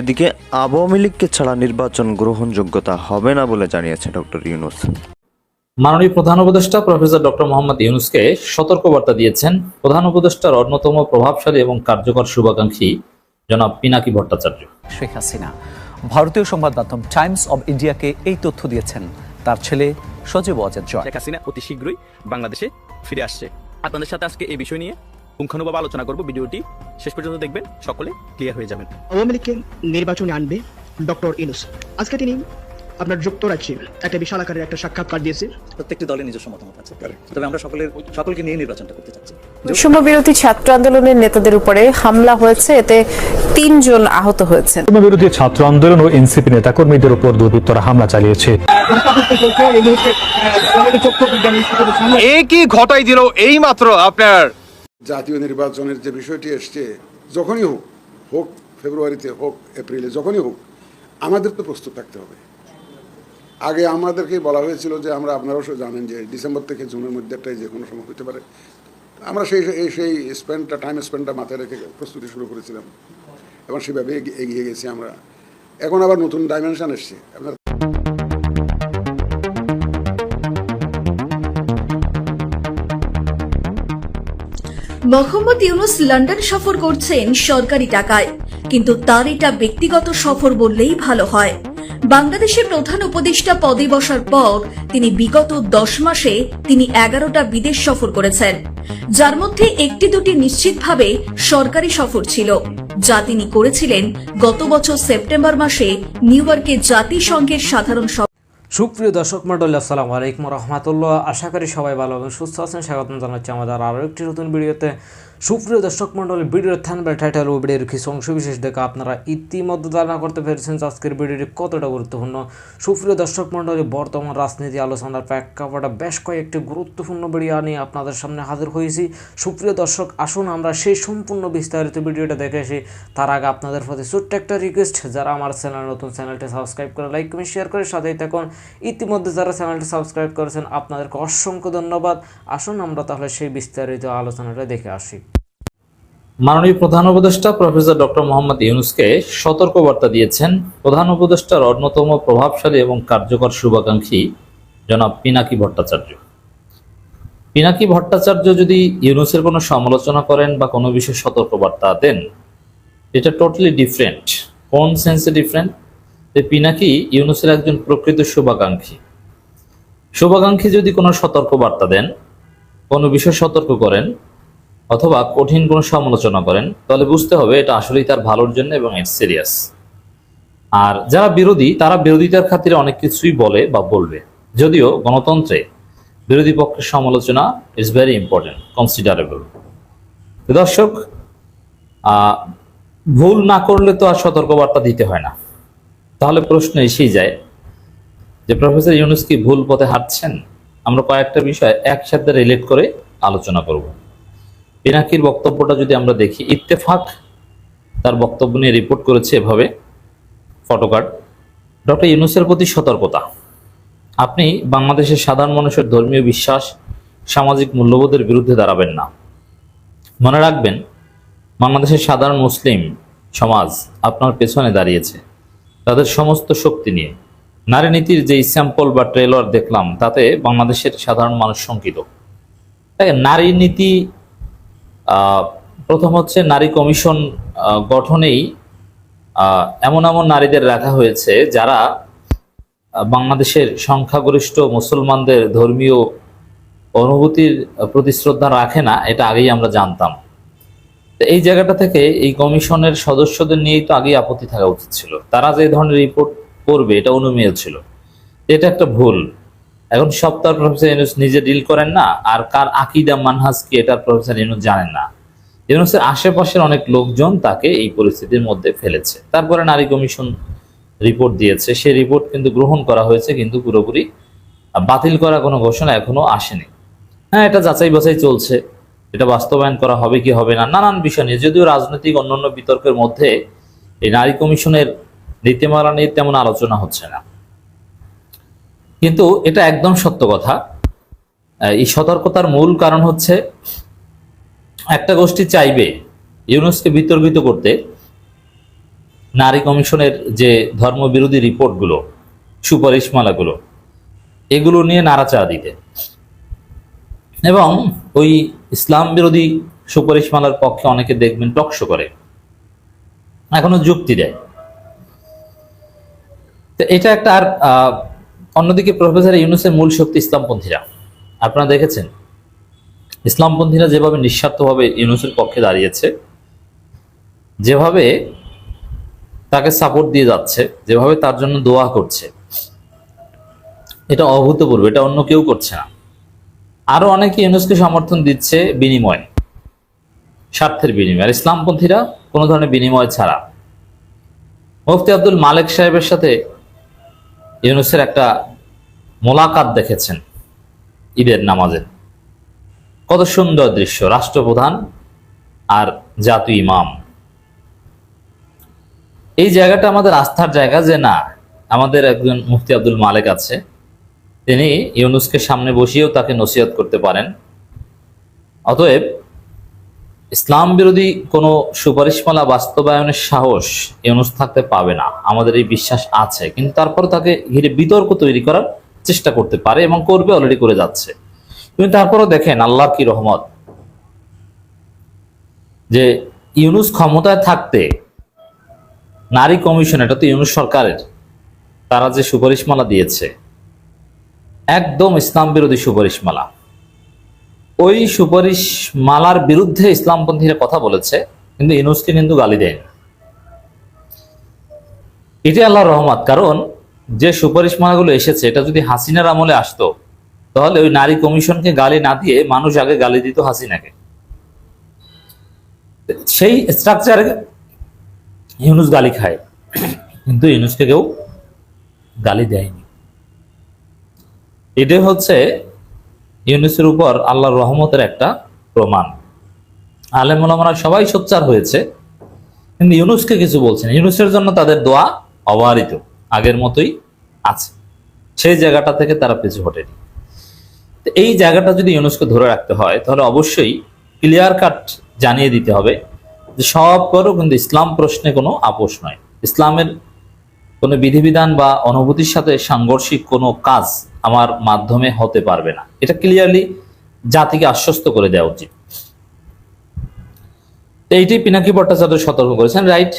এদিকে আওয়ামী লীগকে ছাড়া নির্বাচন গ্রহণযোগ্যতা হবে না বলে জানিয়েছে ডক্টর ইউনুস। মাননীয় প্রধান উপদেষ্টা প্রফেসর ডক্টর মোহাম্মদ ইউনুসকে সতর্কবার্তা দিয়েছেন প্রধান উপদেষ্টার অন্যতম প্রভাবশালী এবং কার্যকর শুভাকাঙ্ক্ষী জনাব পিনাকি ভট্টাচার্য। শেখ হাসিনা। ভারতীয় সংবাদ মাধ্যম টাইমস অব ইন্ডিয়াকে এই তথ্য দিয়েছেন। তার ছেলে সজীব অজেদ জয়। শেখ হাসিনা অতি শীঘ্রই বাংলাদেশে ফিরে আসছে। আপনাদের সাথে আজকে এই বিষয় নিয়ে পুঙ্খানুভাবে আলোচনা করব ভিডিওটি। শেষ পর্যন্ত দেখবেন সকলে ক্লিয়ার হয়ে যাবেন। আওয়ামী লীগকে নির্বাচনে আনবে ডক্টর ইনুস আজকে তিনি আপনার যুক্তরাজ্যে একটা বিশাল আকারের একটা সাক্ষাৎকার দিয়েছে প্রত্যেকটি দলের নিজস্ব মতামত আছে। তবে আমরা সকলের সকলকে নিয়ে নির্বাচনটা করতে চাচ্ছি। বৈষম্য বিরোধী ছাত্র আন্দোলনের নেতাদের উপরে হামলা হয়েছে এতে তিনজন আহত হয়েছেন। বিরোধী ছাত্র আন্দোলন ও এনসিপি নেতাকর্মীদের উপর দুর্বৃত্তরা হামলা চালিয়েছে। এ কি ঘটাই দিল এই মাত্র আপনার জাতীয় নির্বাচনের যে বিষয়টি এসছে, যখনই হোক হোক ফেব্রুয়ারিতে হোক, এপ্রিলে যখনই হোক, আমাদের তো প্রস্তুত থাকতে হবে। আগে আমাদেরকে বলা হয়েছিল যে আমরা, আপনারাও জানেন যে ডিসেম্বর থেকে জুনের মধ্যে একটা যে কোনো সময় হতে পারে। আমরা সেই সেই স্পেন্ডটা টাইম স্পেন্ডটা মাথায় রেখে প্রস্তুতি শুরু করেছিলাম। এবং সেভাবে এগিয়ে গেছি আমরা। এখন আবার নতুন ডাইমেনশান এসছে। আপনার মোহাম্মদ ইউনুস লন্ডন সফর করছেন সরকারি টাকায়। কিন্তু তার এটা ব্যক্তিগত সফর বললেই ভালো হয়। বাংলাদেশের প্রধান উপদেষ্টা পদে বসার পর তিনি বিগত দশ মাসে তিনি এগারোটা বিদেশ সফর করেছেন। যার মধ্যে একটি দুটি নিশ্চিতভাবে সরকারি সফর ছিল, যা তিনি করেছিলেন গত বছর সেপ্টেম্বর মাসে নিউ ইয়র্কে জাতিসংঘের সাধারণ সভা সুপ্রিয় দর্শক মন্ডলী আসসালামু আলাইকুম রহমতুল্লাহ। আশা করি সবাই ভালো এবং সুস্থ আছেন। স্বাগতম জানাচ্ছি আমাদের আরও একটি নতুন ভিডিওতে। সুপ্রিয় দর্শক মন্ডলী ভিডিওর থানবে টাইটেল ও ভিডিওর কিছু অংশ বিশেষ দেখে আপনারা ইতিমধ্যে ধারণা করতে পেরেছেন আজকের ভিডিওটি কতটা গুরুত্বপূর্ণ। সুপ্রিয় দর্শক মন্ডলী বর্তমান রাজনীতি আলোচনার প্রেক্ষাপটে বেশ কয়েকটি গুরুত্বপূর্ণ ভিডিও নিয়ে আপনাদের সামনে হাজির হয়েছি। সুপ্রিয় দর্শক, আসুন আমরা সেই সম্পূর্ণ বিস্তারিত ভিডিওটা দেখে আসি। তার আগে আপনাদের প্রতি ছোট্ট একটা রিকোয়েস্ট যারা আমার চ্যানেল নতুন, চ্যানেলটি সাবস্ক্রাইব করে লাইক কমেন্ট শেয়ার করে সাথেই থাকুন। ইতিমধ্যে যারা চ্যানেলটি সাবস্ক্রাইব করেছেন, আপনাদেরকে অসংখ্য ধন্যবাদ। আসুন আমরা তাহলে সেই বিস্তারিত আলোচনাটা দেখে আসি। মাননীয় প্রধান উপদেষ্টা প্রফেসর ডক্টর মোহাম্মদ ইউনুসকে সতর্কবার্তা দিয়েছেন প্রধান উপদেষ্টার অন্যতম প্রভাবশালী এবং কার্যকর শুভাকাঙ্ক্ষী জনাব পিনাকি ভট্টাচার্য। পিনাকি ভট্টাচার্য যদি ইউনুসের কোনো সমালোচনা করেন বা কোনো বিষয়ে সতর্কবার্তা দেন, এটা টোটালি ডিফারেন্ট কোন সেন্সে ডিফারেন্ট যে পিনাকি ইউনুসের একজন প্রকৃত শুভাকাঙ্ক্ষী। শুভাকাঙ্ক্ষী যদি কোনো সতর্কবার্তা দেন, কোনো বিষয়ে সতর্ক করেন অথবা কঠিন কোনো সমালোচনা করেন, তাহলে বুঝতে হবে এটা আসলেই তার ভালোর জন্য এবং ইটস সিরিয়াস আর যারা বিরোধী, তারা বিরোধিতার খাতিরে অনেক কিছুই বলে বা বলবে। যদিও গণতন্ত্রে বিরোধী পক্ষের সমালোচনা ইজ ভেরি ইম্পর্টেন্ট কনসিডারেবল দর্শক ভুল না করলে তো আর সতর্কবার্তা দিতে হয় না। তাহলে প্রশ্ন এসেই যায় যে প্রফেসর ইউনুস কি ভুল পথে হাঁটছেন? আমরা কয়েকটা বিষয় একসাথে রিলেট করে আলোচনা করব। পিনাকির বক্তব্যটা যদি আমরা দেখি, ইত্তেফাক তার বক্তব্য নিয়ে রিপোর্ট করেছে এভাবে ফটোকার্ড ডক্টর ইউনুসের প্রতি সতর্কতা। আপনি বাংলাদেশের সাধারণ মানুষের ধর্মীয় বিশ্বাস, সামাজিক মূল্যবোধের বিরুদ্ধে দাঁড়াবেন না। মনে রাখবেন, বাংলাদেশের সাধারণ মুসলিম সমাজ আপনার পেছনে দাঁড়িয়েছে। তাদের সমস্ত শক্তি নিয়ে। নারী নীতির যে স্যাম্পল বা ট্রেলার দেখলাম, তাতে বাংলাদেশের সাধারণ মানুষ শঙ্কিত। দেখেন নারী নীতি প্রথম হচ্ছে নারী কমিশন গঠনেই এমন এমন নারীদের রাখা হয়েছে যারা বাংলাদেশের সংখ্যাগরিষ্ঠ মুসলমানদের ধর্মীয় অনুভূতির প্রতি শ্রদ্ধা রাখে না, এটা আগেই আমরা জানতাম। এই জায়গাটা থেকে এই কমিশনের সদস্যদের নিয়েই তো আগেই আপত্তি থাকা উচিত ছিল। তারা যে ধরনের রিপোর্ট করবে, এটা অনুমেয় ছিল। এটা একটা ভুল। এখন সপ্তাহ প্রফেসর ইউনুস নিজে ডিল করেন না, আর কার আকিদা মানহাজ কি এটা প্রফেসর ইউনুস জানেন না। ইউনুসের আশেপাশের অনেক লোকজন তাকে এই পরিস্থিতির মধ্যে ফেলেছে। তারপরে নারী কমিশন রিপোর্ট দিয়েছে। সেই রিপোর্ট কিন্তু গ্রহণ করা হয়েছে, কিন্তু পুরোপুরি বাতিল করা কোনো ঘোষণা এখনও আসেনি। হ্যাঁ এটা যাচাই বাছাই চলছে। এটা বাস্তবায়ন করা হবে কি হবে না, নানান বিষয় নিয়ে। যদিও রাজনৈতিক অন্যান্য বিতর্কের মধ্যে এই নারী কমিশনের নীতিমালা নিয়ে তেমন আলোচনা হচ্ছে না। কিন্তু এটা একদম সত্য কথা। এই সতর্কতার মূল কারণ হচ্ছে, একটা গোষ্ঠী চাইবে ইউনুসকে বিতর্কিত করতে, নারী কমিশনের যে ধর্মবিরোধী রিপোর্টগুলো, সুপারিশমালাগুলো, এগুলো নিয়ে নাড়াচাড়া দিতে। এবং ওই ইসলাম বিরোধী সুপারিশমালার পক্ষে অনেকে দেখবেন টকশো করে। এখনও যুক্তি দেয়। তো এটা একটা আর অন্যদিকে প্রফেসর ইউনুসের মূল শক্তি ইসলামপন্থীরা। আপনারা দেখেছেন, ইসলামপন্থীরা যেভাবে নিঃস্বার্থভাবে ইউনুসের পক্ষে দাঁড়িয়েছে, যেভাবে তাকে সাপোর্ট দিয়ে যাচ্ছে, যেভাবে তার জন্য দোয়া করছে, এটা অভূতপূর্ব, এটা অন্য কেউ করছে না। আরও অনেকে ইউনুসকে সমর্থন দিচ্ছে বিনিময়, স্বার্থের বিনিময়। আর ইসলামপন্থীরা কোনো ধরনের বিনিময় ছাড়া। মুফতি আব্দুল মালিক সাহেবের সাথে ইউনুসের একটা মোলাকাত দেখেছেন ঈদের নামাজের কত সুন্দর দৃশ্য, রাষ্ট্রপ্রধান আর জাতীয় ইমাম। এই জায়গাটা আমাদের আস্থার জায়গা যে না, আমাদের একজন মুফতি আব্দুল মালিক আছে, তিনি ইউনুসকে সামনে বসিয়েও তাকে নসিহত করতে পারেন। অতএব ইসলাম বিরোধী কোনো সুপারিশমালা বাস্তবায়নের সাহস ইউনুস থাকতে পাবে না। আমাদের এই বিশ্বাস আছে, কিন্তু তারপর তাকে ঘিরে বিতর্ক তৈরি করার চেষ্টা করতে পারে এবং করবে অলরেডি করে যাচ্ছে। কিন্তু তারপরও দেখেন আল্লাহ কি রহমত? যে ইউনুস ক্ষমতায় থাকতে নারী কমিশন, এটা তো ইউনুস সরকারের, তারা যে সুপারিশমালা দিয়েছে, একদম ইসলাম বিরোধী সুপারিশমালা ওই সুপারিশ মালার বিরুদ্ধে ইসলামপন্থীরা কথা বলেছে, কিন্তু ইউনুসকে কিন্তু গালি দেয়নি। এটি আল্লাহর রহমত, কারণ যে সুপারিশ মালাগুলো এসেছে, এটা যদি হাসিনার আমলে আসতো, তাহলে ওই নারী কমিশনকে গালি না দিয়ে মানুষ আগে গালি দিত হাসিনাকে। সেই স্ট্রাকচারে ইউনুস গালি খায়, কিন্তু ইউনুসকে কেউ গালি দেয়নি। এটাই হচ্ছে ইউনুসের উপর আল্লাহর রহমতের একটা প্রমাণ। আলেমুলামারা সবাই সোচ্চার হয়েছে। কিন্তু ইউনুসকে কিছু বলছেন ইউনুসের জন্য তাদের দোয়া অবারিত, আগের মতোই আছে। সেই জায়গাটা থেকে তারা পিছু হটেনি। এই জায়গাটা যদি ইউনুসকে ধরে রাখতে হয়, তাহলে অবশ্যই ক্লিয়ার কাট জানিয়ে দিতে হবে যে সব করো কিন্তু ইসলাম প্রশ্নে কোনো আপোষ নয়। ইসলামের কোনো বিধিবিধান বা অনুভূতির সাথে সাংঘর্ষিক কোনো কাজ আমার মাধ্যমে হতে পারবে না। এটা ক্লিয়ারলি জাতিকে আশ্বস্ত করে দেওয়া উচিত। তো এইটাই পিনাকি ভট্টাচার্য সতর্ক করেছেন রাইট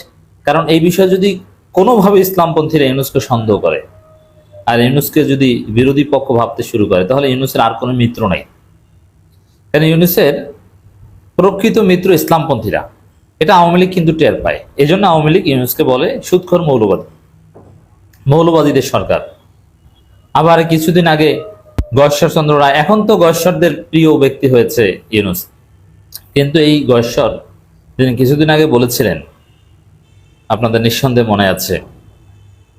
কারণ এই বিষয়ে যদি কোনোভাবে ইসলামপন্থীরা ইউনুসকে সন্দেহ করে, আর ইউনুসকে যদি বিরোধী পক্ষ ভাবতে শুরু করে, তাহলে ইউনুসের আর কোনো মিত্র নেই। কারণ ইউনুসের প্রকৃত মিত্র ইসলামপন্থীরা। এটা আওয়ামী লীগ কিন্তু টের পায়। এই জন্য আওয়ামী লীগ ইউনুসকে বলে, সুৎখর মৌলবাদী, মৌলবাদীদের সরকার। আবার কিছুদিন আগে গশ্বর চন্দ্র রায়, এখন তো গশ্বরদের প্রিয় ব্যক্তি হয়েছে ইউনুস। কিন্তু এই গশ্বর তিনি কিছুদিন আগে বলেছিলেন, আপনাদের নিঃসন্দেহে মনে আছে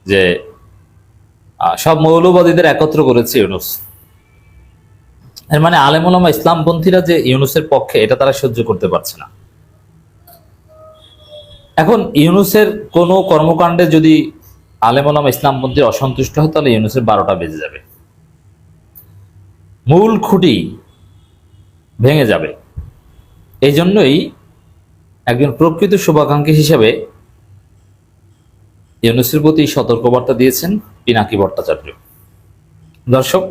যে সব মৌলবাদীদের একত্র করেছে ইউনুস। এর মানে আলেমুলামা ইসলামপন্থীরা যে ইউনুসের পক্ষে, এটা তারা সহ্য করতে পারছে না। এখন ইউনুসের কোনো কর্মকাণ্ডে যদি আলেমুলামা ইসলামপন্থী অসন্তুষ্ট হয় তাহলে ইউনুসের বারোটা বেজে যাবে। মূল খুঁটি ভেঙে যাবে। এই জন্যই একজন প্রকৃত শুভাকাঙ্ক্ষী হিসেবে ইউনুসের প্রতি সতর্কবার্তা দিয়েছেন পিনাকি ভট্টাচার্য। দর্শক